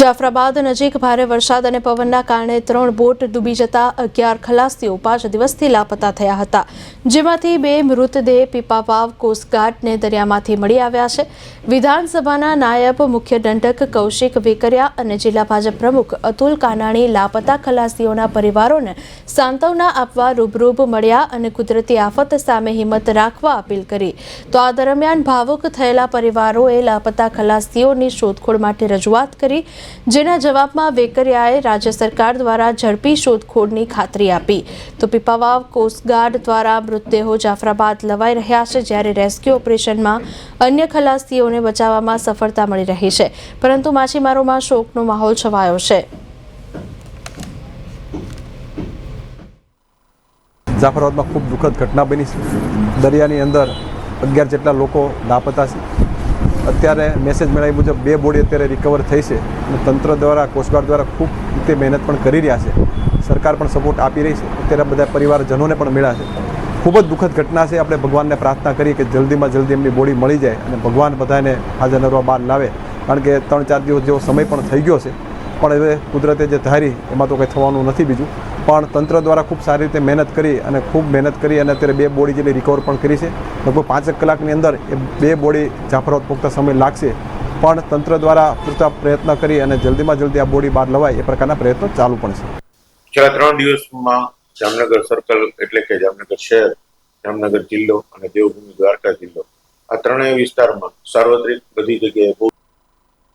જાફરાબાદ નજીક ભારે વરસાદ અને પવનના કારણે ત્રણ બોટ ડૂબી જતા અગિયાર ખલાસીઓ પાંચ દિવસથી લાપતા થયા હતા. જેમાંથી બે મૃતદેહ પીપાવાવ કોસ્ટગાર્ડને દરિયામાંથી મળી આવ્યા છે. વિધાનસભાના નાયબ મુખ્ય દંડક કૌશિક વેકરિયા અને જિલ્લા ભાજપ પ્રમુખ અતુલ કાનાણી લાપતા ખલાસીઓના પરિવારોને સાંત્વના આપવા રૂબરૂબ મળ્યા અને કુદરતી આફત સામે હિંમત રાખવા અપીલ કરી. તો આ દરમિયાન ભાવુક થયેલા પરિવારોએ લાપતા ખલાસીઓની શોધખોળ માટે રજૂઆત કરી જેના જવાબમાં વેકરિયાએ રાજ્ય સરકાર દ્વારા ઝડપી શોધખોળની ખાતરી આપી. તો પીપાવાવ કોસ્ટગાર્ડ દ્વારા મૃતદેહો જાફરાબાદ લવાઈ રહ્યા છે, જ્યારે રેસ્ક્યુ ઓપરેશનમાં અન્ય ખલાસીઓને બચાવવામાં સફળતા મળી રહી છે. પરંતુ માછીમારોમાં શોકનો માહોલ છવાયો છે. જાફરાબાદમાં ખૂબ દુઃખદ ઘટના બની દરિયાની અંદર અગિયાર જેટલા લોકો લાપતા છે. અત્યારે મેસેજ મળ્યા મુજબ બે બોડી અત્યારે રિકવર થઈ છે અને તંત્ર દ્વારા કોસ્ટગાર્ડ દ્વારા ખૂબ રીતે મહેનત પણ કરી રહ્યા છે. સરકાર પણ સપોર્ટ આપી રહી છે. અત્યારે બધા પરિવારજનોને પણ મળ્યા છે. ખૂબ જ દુઃખદ ઘટના છે. આપણે ભગવાનને પ્રાર્થના કરીએ કે જલ્દીમાં જલ્દી એમની બોડી મળી જાય અને ભગવાન બધાને હાજર નરવા બહાર લાવે. કારણ કે ત્રણ ચાર દિવસ જેવો સમય પણ થઈ ગયો છે. પણ હવે કુદરતે જે ધારી, એમાં તો કંઈ થવાનું નથી બીજું. પણ તંત્ર દ્વારા ખૂબ સારી રીતે મહેનત કરી અને ખૂબ મહેનત કરી અને અત્યારે બે બોડી જેટલી રિકવર પણ કરી છે. લગભગ પાંચેક કલાકની અંદર એ બે બોડી જાફરાબાદ પૂરતા સમય લાગશે. પણ તંત્ર દ્વારા પૂરતા પ્રયત્ન કરી અને જલ્દીમાં જલ્દી આ બોડી બહાર લવાય એ પ્રકારના પ્રયત્નો ચાલુ પણ છે. છેલ્લા ત્રણ દિવસમાં જામનગર સર્કલ એટલે કે જામનગર શહેર, જામનગર જિલ્લો અને દેવભૂમિ દ્વારકા જિલ્લો આ ત્રણેય વિસ્તારમાં સાર્વત્રિક બધી જગ્યાએ